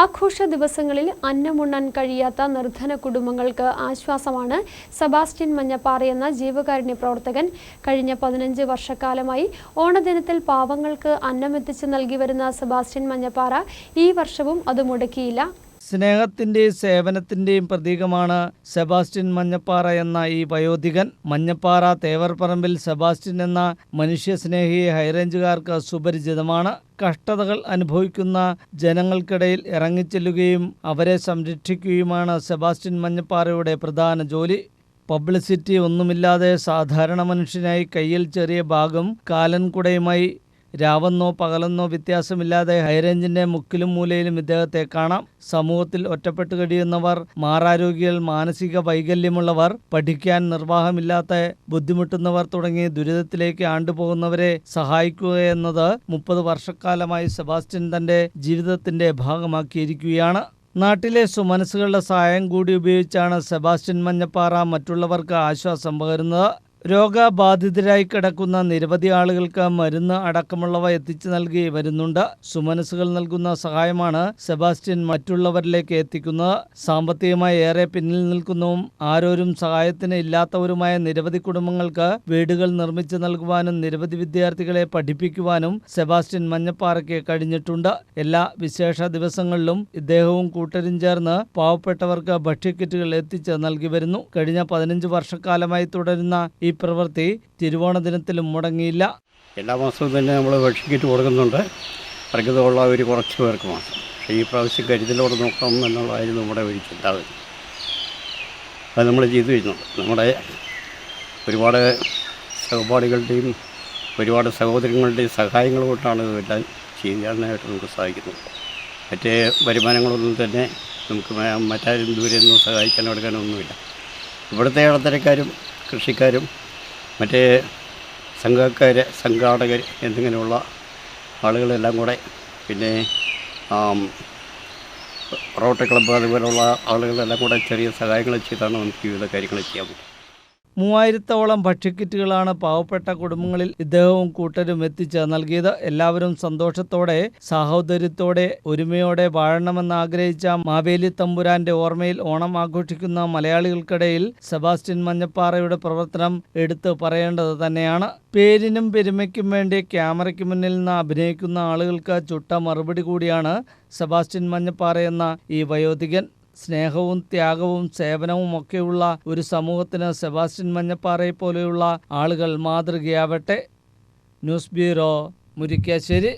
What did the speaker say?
ആഘോഷ ദിവസങ്ങളിൽ അന്നമുണ്ണാൻ കഴിയാത്ത നിർധന കുടുംബങ്ങൾക്ക് ആശ്വാസമാണ് സെബാസ്റ്റ്യൻ മഞ്ഞപ്പാറയെന്ന ജീവകാരുണ്യ പ്രവർത്തകൻ. കഴിഞ്ഞ പതിനഞ്ച് വർഷക്കാലമായി ഓണദിനത്തിൽ പാവങ്ങൾക്ക് അന്നമെത്തിച്ച് നൽകി വരുന്ന സെബാസ്റ്റ്യൻ മഞ്ഞപ്പാറ ഈ വർഷവും അത് മുടക്കിയില്ല. സ്നേഹത്തിന്റെയും സേവനത്തിന്റെയും പ്രതീകമാണ് സെബാസ്റ്റ്യൻ മഞ്ഞപ്പാറ എന്ന ഈ വയോധികൻ. മഞ്ഞപ്പാറ തേവർപ്പറമ്പിൽ സെബാസ്റ്റ്യൻ എന്ന മനുഷ്യസ്നേഹിയെ ഹൈറേഞ്ചുകാർക്ക് സുപരിചിതമാണ്. കഷ്ടതകൾ അനുഭവിക്കുന്ന ജനങ്ങൾക്കിടയിൽ ഇറങ്ങിച്ചെല്ലുകയും അവരെ സംരക്ഷിക്കുകയുമാണ് സെബാസ്റ്റ്യൻ മഞ്ഞപ്പാറയുടെ പ്രധാന ജോലി. പബ്ലിസിറ്റി ഒന്നുമില്ലാതെ സാധാരണ മനുഷ്യനായി കയ്യിൽ ചെറിയ ഭാഗം കാലൻകുടയുമായി രാവെന്നോ പകലെന്നോ വ്യത്യാസമില്ലാതെ ഹൈറേഞ്ചിന്റെ മുക്കിലും മൂലയിലും ഇദ്ദേഹത്തെ കാണാം. സമൂഹത്തിൽ ഒറ്റപ്പെട്ട് കഴിയുന്നവർ മാറാരോഗികൾ മാനസിക വൈകല്യമുള്ളവർ പഠിക്കാൻ നിർവാഹമില്ലാത്ത ബുദ്ധിമുട്ടുന്നവർ തുടങ്ങി ദുരിതത്തിലേക്ക് ആണ്ടുപോകുന്നവരെ സഹായിക്കുക എന്നത് മുപ്പത് വർഷക്കാലമായി സെബാസ്റ്റ്യൻ തന്റെ ജീവിതത്തിന്റെ ഭാഗമാക്കിയിരിക്കുകയാണ്. നാട്ടിലെ സുമനസ്സുകളുടെ സഹായം കൂടി ഉപയോഗിച്ചാണ് സെബാസ്റ്റ്യൻ മഞ്ഞപ്പാറ മറ്റുള്ളവർക്ക് ആശ്വാസം പകരുന്നത്. രോഗബാധിതരായി കിടക്കുന്ന നിരവധി ആളുകൾക്ക് മരുന്ന് അടക്കമുള്ളവ എത്തിച്ചു നൽകി വരുന്നുണ്ട്. സുമനസ്സുകൾ നൽകുന്ന സഹായമാണ് സെബാസ്റ്റ്യൻ മറ്റുള്ളവരിലേക്ക് എത്തിക്കുന്നത്. സാമ്പത്തികമായി ഏറെ പിന്നിൽ നിൽക്കുന്നതും ആരോരും സഹായത്തിന് ഇല്ലാത്തവരുമായ നിരവധി കുടുംബങ്ങൾക്ക് വീടുകൾ നിർമ്മിച്ചു നൽകുവാനും നിരവധി വിദ്യാർത്ഥികളെ പഠിപ്പിക്കുവാനും സെബാസ്റ്റ്യൻ മഞ്ഞപ്പാറയ്ക്ക് കഴിഞ്ഞിട്ടുണ്ട്. എല്ലാ വിശേഷ ദിവസങ്ങളിലും ഇദ്ദേഹവും കൂട്ടരും ചേർന്ന് പാവപ്പെട്ടവർക്ക് ഭക്ഷ്യക്കിറ്റുകൾ എത്തിച്ച് നൽകി വരുന്നു. കഴിഞ്ഞ പതിനഞ്ച് വർഷക്കാലമായി തുടരുന്ന ഈ പ്രവൃത്തി തിരുവോണ ദിനത്തിലും മുടങ്ങിയില്ല. എല്ലാ മാസവും തന്നെ നമ്മൾ ഭക്ഷ്യക്കിറ്റ് കൊടുക്കുന്നുണ്ട്. അർഹതയുള്ള ഒരു കുറച്ച് പേർക്ക് മാത്രം. പക്ഷേ ഈ പ്രാവശ്യം കരുതലോടെ നോക്കണം എന്നുള്ളതായിരുന്നു നമ്മുടെ ഒരു ചിന്താഗതി അത് നമ്മൾ ചെയ്തു വരുന്നുണ്ട്. നമ്മുടെ ഒരുപാട് സഹപാഠികളുടെയും ഒരുപാട് സഹോദരങ്ങളുടെയും സഹായങ്ങൾ കൊണ്ടാണ് ഇതെല്ലാം ചെയ്യാനായിട്ട് നമുക്ക് സാധിക്കുന്നത്. മറ്റേ വരുമാനങ്ങളൊന്നും തന്നെ നമുക്ക് മറ്റാരും ദൂരെ സഹായിക്കാനോ എടുക്കാനോ ഒന്നുമില്ല. ഇവിടുത്തെ ഇടത്തരക്കാരും കൃഷിക്കാരും മറ്റേ സംഘക്കാർ സംഘാടകർ എന്നിങ്ങനെയുള്ള ആളുകളെല്ലാം കൂടെ പിന്നെ റോട്ടറി ക്ലബ്ബ് അതുപോലുള്ള ആളുകളെല്ലാം കൂടെ ചെറിയ സഹായങ്ങൾ ചെയ്താണ് നമുക്ക് വിവിധ കാര്യങ്ങൾ ചെയ്യാൻ പറ്റും മൂവായിരത്തോളം ഭക്ഷ്യക്കിറ്റുകളാണ് പാവപ്പെട്ട കുടുംബങ്ങളിൽ ഇദ്ദേഹവും കൂട്ടരും എത്തിച്ച് നൽകിയത് എല്ലാവരും സന്തോഷത്തോടെ സാഹോദര്യത്തോടെ ഒരുമയോടെ വാഴണമെന്ന് ആഗ്രഹിച്ച മാവേലി തമ്പുരാന്റെ ഓർമ്മയിൽ ഓണം ആഘോഷിക്കുന്ന മലയാളികൾക്കിടയിൽ സെബാസ്റ്റ്യൻ മഞ്ഞപ്പാറയുടെ പ്രവർത്തനം എടുത്തു പറയേണ്ടത് തന്നെയാണ്. പേരിനും പെരുമയ്ക്കും വേണ്ടി ക്യാമറയ്ക്ക് മുന്നിൽ നിന്ന് അഭിനയിക്കുന്ന ആളുകൾക്ക് ചുട്ട മറുപടി കൂടിയാണ് സെബാസ്റ്റ്യൻ മഞ്ഞപ്പാറ എന്ന ഈ വയോധികൻ. സ്നേഹവും ത്യാഗവും സേവനവും ഒക്കെയുള്ള ഒരു സമൂഹത്തിന് സെബാസ്റ്റ്യൻ മഞ്ഞപ്പാറയെ പോലെയുള്ള ആളുകൾ മാതൃകയാവട്ടെ. News bureau Murickassery.